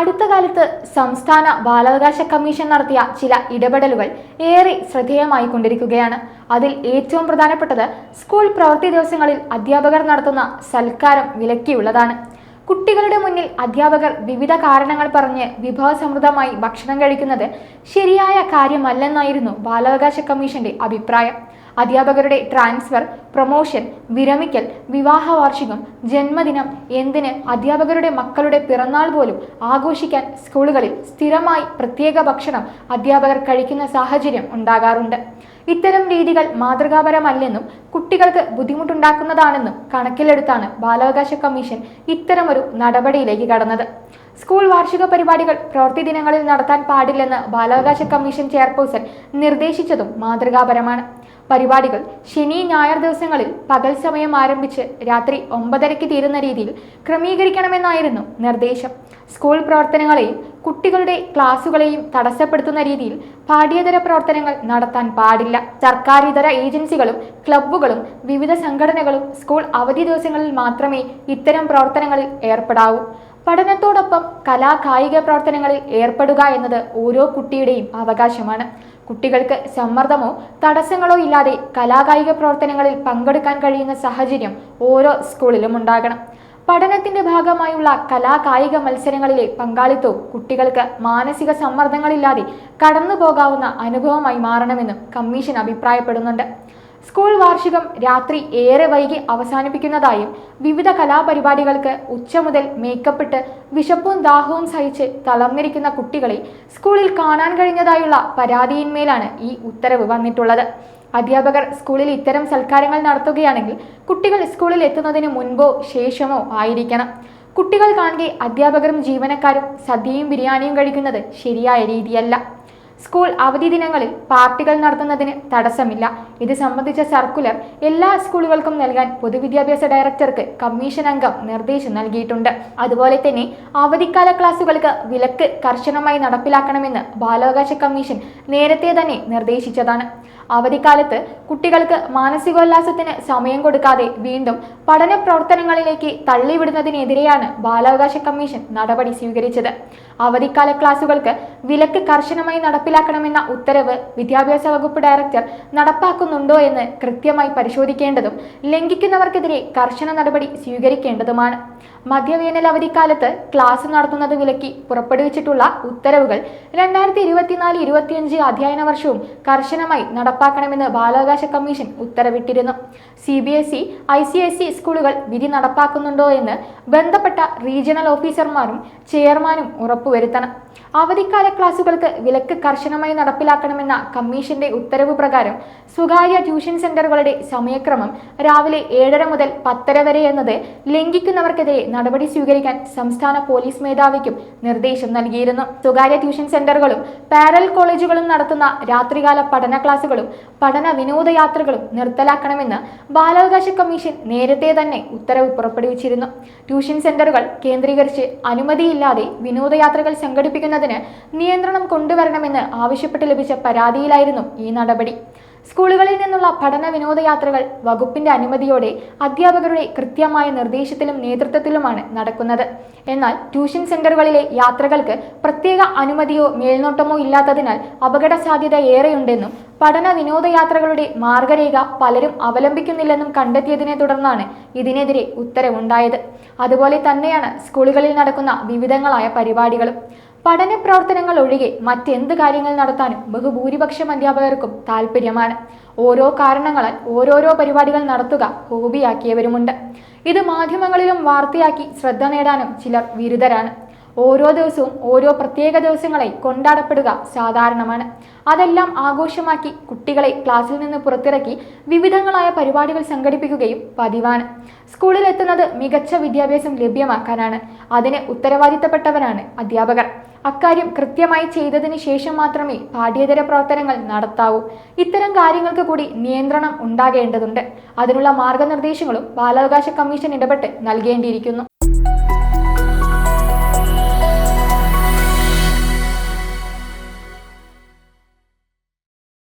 അടുത്ത കാലത്ത് സംസ്ഥാന ബാലാവകാശ കമ്മീഷൻ നടത്തിയ ചില ഇടപെടലുകൾ ഏറെ ശ്രദ്ധേയമായി കൊണ്ടിരിക്കുകയാണ്. അതിൽ ഏറ്റവും പ്രധാനപ്പെട്ടത് സ്കൂൾ പ്രവൃത്തി ദിവസങ്ങളിൽ അധ്യാപകർ നടത്തുന്ന സൽക്കാരം വിലക്കിയുള്ളതാണ്. കുട്ടികളുടെ മുന്നിൽ അധ്യാപകർ വിവിധ കാരണങ്ങൾ പറഞ്ഞ് വിഭവസമൃദ്ധമായി ഭക്ഷണം കഴിക്കുന്നത് ശരിയായ കാര്യമല്ലെന്നായിരുന്നു ബാലാവകാശ കമ്മീഷന്റെ അഭിപ്രായം. അധ്യാപകരുടെ ട്രാൻസ്ഫർ പ്രൊമോഷൻ വിരമിക്കൽ വിവാഹ വാർഷികം ജന്മദിനം എന്തിന് അധ്യാപകരുടെ മക്കളുടെ പിറന്നാൾ പോലും ആഘോഷിക്കാൻ സ്കൂളുകളിൽ സ്ഥിരമായി പ്രത്യേക ഭക്ഷണം അധ്യാപകർ കഴിക്കുന്ന സാഹചര്യം ഉണ്ടാകാറുണ്ട്. ഇത്തരം രീതികൾ മാതൃകാപരമല്ലെന്നും കുട്ടികൾക്ക് ബുദ്ധിമുട്ടുണ്ടാക്കുന്നതാണെന്നും കണക്കിലെടുത്താണ് ബാലാവകാശ കമ്മീഷൻ ഇത്തരമൊരു നടപടിയിലേക്ക് കടന്നത്. സ്കൂൾ വാർഷിക പരിപാടികൾ പ്രവൃത്തി ദിനങ്ങളിൽ നടത്താൻ പാടില്ലെന്ന് ബാലാവകാശ കമ്മീഷൻ ചെയർപേഴ്സൺ നിർദ്ദേശിച്ചതും മാതൃകാപരമാണ്. പരിപാടികൾ ശനി ഞായർ ദിവസങ്ങളിൽ പകൽ സമയം ആരംഭിച്ച് രാത്രി ഒമ്പതരയ്ക്ക് തീരുന്ന രീതിയിൽ ക്രമീകരിക്കണമെന്നായിരുന്നു നിർദ്ദേശം. സ്കൂൾ പ്രവർത്തനങ്ങളെയും കുട്ടികളുടെ ക്ലാസുകളെയും തടസ്സപ്പെടുത്തുന്ന രീതിയിൽ പാഠ്യേതര പ്രവർത്തനങ്ങൾ നടത്താൻ പാടില്ല. സർക്കാർ ഇതര ഏജൻസികളും ക്ലബ്ബുകളും വിവിധ സംഘടനകളും സ്കൂൾ അവധി ദിവസങ്ങളിൽ മാത്രമേ ഇത്തരം പ്രവർത്തനങ്ങളിൽ ഏർപ്പെടാവൂ. പഠനത്തോടൊപ്പം കലാ കായിക പ്രവർത്തനങ്ങളിൽ ഏർപ്പെടുക എന്നത് ഓരോ കുട്ടിയുടെയും അവകാശമാണ്. കുട്ടികൾക്ക് സമ്മർദ്ദമോ തടസ്സങ്ങളോ ഇല്ലാതെ കലാകായിക പ്രവർത്തനങ്ങളിൽ പങ്കെടുക്കാൻ കഴിയുന്ന സാഹചര്യം ഓരോ സ്കൂളിലും ഉണ്ടാകണം. പഠനത്തിന്റെ ഭാഗമായുള്ള കലാകായിക മത്സരങ്ങളിലെ പങ്കാളിത്തവും കുട്ടികൾക്ക് മാനസിക സമ്മർദ്ദങ്ങളില്ലാതെ കടന്നു പോകാവുന്ന അനുഭവമായി മാറണമെന്നും കമ്മീഷൻ അഭിപ്രായപ്പെടുന്നുണ്ട്. സ്കൂൾ വാർഷികം രാത്രി ഏറെ വൈകി അവസാനിപ്പിക്കുന്നതായും വിവിധ കലാപരിപാടികൾക്ക് ഉച്ച മുതൽ മേക്കപ്പിട്ട് വിശപ്പും ദാഹവും സഹിച്ച് തളർന്നിരിക്കുന്ന കുട്ടികളെ സ്കൂളിൽ കാണാൻ കഴിഞ്ഞതായുള്ള പരാതിയിന്മേലാണ് ഈ ഉത്തരവ് വന്നിട്ടുള്ളത്. അധ്യാപകർ സ്കൂളിൽ ഇത്തരം സൽക്കാരങ്ങൾ നടത്തുകയാണെങ്കിൽ കുട്ടികൾ സ്കൂളിൽ എത്തുന്നതിന് മുൻപോ ശേഷമോ ആയിരിക്കണം. കുട്ടികൾ കാണെ അധ്യാപകരും ജീവനക്കാരും സദ്യയും ബിരിയാണിയും കഴിക്കുന്നത് ശരിയായ രീതിയല്ല. സ്കൂൾ അവധി ദിനങ്ങളിൽ പാർട്ടികൾ നടത്തുന്നതിന് തടസ്സമില്ല. ഇത് സംബന്ധിച്ച സർക്കുലർ എല്ലാ സ്കൂളുകൾക്കും നൽകാൻ പൊതുവിദ്യാഭ്യാസ ഡയറക്ടർക്ക് കമ്മീഷൻ അംഗം നിർദ്ദേശം നൽകിയിട്ടുണ്ട്. അതുപോലെ തന്നെ അവധിക്കാല ക്ലാസുകൾക്ക് വിലക്ക് കർശനമായി നടപ്പിലാക്കണമെന്ന് ബാലാവകാശ കമ്മീഷൻ നേരത്തെ തന്നെ നിർദ്ദേശിച്ചതാണ്. അവധിക്കാലത്ത് കുട്ടികൾക്ക് മാനസികോല്ലാസത്തിന് സമയം കൊടുക്കാതെ വീണ്ടും പഠന പ്രവർത്തനങ്ങളിലേക്ക് തള്ളിവിടുന്നതിനെതിരെയാണ് ബാലാവകാശ കമ്മീഷൻ നടപടി സ്വീകരിച്ചത്. അവധിക്കാല ക്ലാസുകൾക്ക് വിലക്ക് കർശനമായി നടപ്പിലാക്കണമെന്ന ഉത്തരവ് വിദ്യാഭ്യാസ വകുപ്പ് ഡയറക്ടർ നടപ്പാക്കുന്നുണ്ടോ എന്ന് കൃത്യമായി പരിശോധിക്കേണ്ടതും ലംഘിക്കുന്നവർക്കെതിരെ കർശന നടപടി സ്വീകരിക്കേണ്ടതുമാണ്. മധ്യവേനൽ അവധിക്കാലത്ത് ക്ലാസ് നടത്തുന്നത് വിലക്കി പുറപ്പെടുവിച്ചിട്ടുള്ള ഉത്തരവുകൾ രണ്ടായിരത്തി ഇരുപത്തിനാല് ഇരുപത്തിയഞ്ച് അധ്യയന വർഷവും കർശനമായി നടപ്പാക്കണമെന്ന് ബാലാവകാശ കമ്മീഷൻ ഉത്തരവിട്ടിരുന്നു. C B S E I C S E സ്കൂളുകൾ വിധി നടപ്പാക്കുന്നുണ്ടോ എന്ന് ബന്ധപ്പെട്ട റീജിയണൽ ഓഫീസർമാരും ചെയർമാനും ഉറപ്പുവരുത്തണം. അവധിക്കാല ക്ലാസുകൾക്ക് വിലക്ക് കർശനമായി നടപ്പിലാക്കണമെന്ന കമ്മീഷന്റെ ഉത്തരവ് പ്രകാരം സ്വകാര്യ ട്യൂഷൻ സെന്ററുകളുടെ സമയക്രമം രാവിലെ ഏഴര മുതൽ പത്തര വരെ എന്നത് ലംഘിക്കുന്നവർക്കെതിരെ നടപടി സ്വീകരിക്കാൻ സംസ്ഥാന പോലീസ് മേധാവിക്കും നിർദ്ദേശം നൽകിയിരുന്നു. സ്വകാര്യ ട്യൂഷൻ സെന്ററുകളും പാരൽ കോളേജുകളും നടത്തുന്ന രാത്രികാല പഠന ക്ലാസുകളും പഠന വിനോദയാത്രകളും നിർത്തലാക്കണമെന്ന് ബാലാവകാശ കമ്മീഷൻ നേരത്തെ തന്നെ ഉത്തരവ് പുറപ്പെടുവിച്ചിരുന്നു. ട്യൂഷൻ സെന്ററുകൾ കേന്ദ്രീകരിച്ച് അനുമതിയില്ലാതെ വിനോദയാത്രകൾ സംഘടിപ്പിക്കുന്നതിന് നിയന്ത്രണം കൊണ്ടുവരണമെന്ന് ആവശ്യപ്പെട്ട് ലഭിച്ച പരാതിയിലായിരുന്നു ഈ നടപടി. സ്കൂളുകളിൽ നിന്നുള്ള പഠന വിനോദയാത്രകൾ വകുപ്പിന്റെ അനുമതിയോടെ അധ്യാപകരുടെ കൃത്യമായ നിർദ്ദേശത്തിലും നേതൃത്വത്തിലുമാണ് നടക്കുന്നത്. എന്നാൽ ട്യൂഷൻ സെന്ററുകളിലെ യാത്രകൾക്ക് പ്രത്യേക അനുമതിയോ മേൽനോട്ടമോ ഇല്ലാത്തതിനാൽ അപകട സാധ്യത ഏറെയുണ്ടെന്നും പഠന വിനോദയാത്രകളുടെ മാർഗരേഖ പലരും അവലംബിക്കുന്നില്ലെന്നും കണ്ടെത്തിയതിനെ തുടർന്നാണ് ഇതിനെതിരെ ഉത്തരവുണ്ടായത്. അതുപോലെ തന്നെയാണ് സ്കൂളുകളിൽ നടക്കുന്ന വിവിധങ്ങളായ പരിപാടികളും. പഠന പ്രവർത്തനങ്ങൾ ഒഴികെ മറ്റെന്ത് കാര്യങ്ങൾ നടത്താനും ബഹുഭൂരിപക്ഷം അധ്യാപകർക്കും താല്പര്യമാണ് ഓരോ കാരണങ്ങളാൽ ഓരോരോ പരിപാടികൾ നടത്തുക ഹോബിയാക്കിയവരുമുണ്ട്. ഇത് മാധ്യമങ്ങളിലും വാർത്തയാക്കി ശ്രദ്ധ നേടാനും ചിലർ വിരുദ്ധരാണ്. ഓരോ ദിവസവും ഓരോ പ്രത്യേക ദിവസങ്ങളെ കൊണ്ടാടപ്പെടുക സാധാരണമാണ്. അതെല്ലാം ആഘോഷമാക്കി കുട്ടികളെ ക്ലാസ്സിൽ നിന്ന് പുറത്തിറക്കി വിവിധങ്ങളായ പരിപാടികൾ സംഘടിപ്പിക്കുകയും പതിവാണ്. സ്കൂളിൽ എത്തുന്നത് മികച്ച വിദ്യാഭ്യാസം ലഭ്യമാക്കാനാണ്. അതിന് ഉത്തരവാദിത്തപ്പെട്ടവരാണ് അധ്യാപകർ. അക്കാര്യം കൃത്യമായി ചെയ്തതിന് ശേഷം മാത്രമേ പാഠ്യേതര പ്രവർത്തനങ്ങൾ നടത്താവൂ. ഇത്തരം കാര്യങ്ങൾക്ക് കൂടി നിയന്ത്രണം ഉണ്ടാകേണ്ടതുണ്ട്. അതിനുള്ള മാർഗനിർദ്ദേശങ്ങളും ബാലാവകാശ കമ്മീഷൻ ഇടപെട്ട് നൽകേണ്ടിയിരിക്കുന്നു.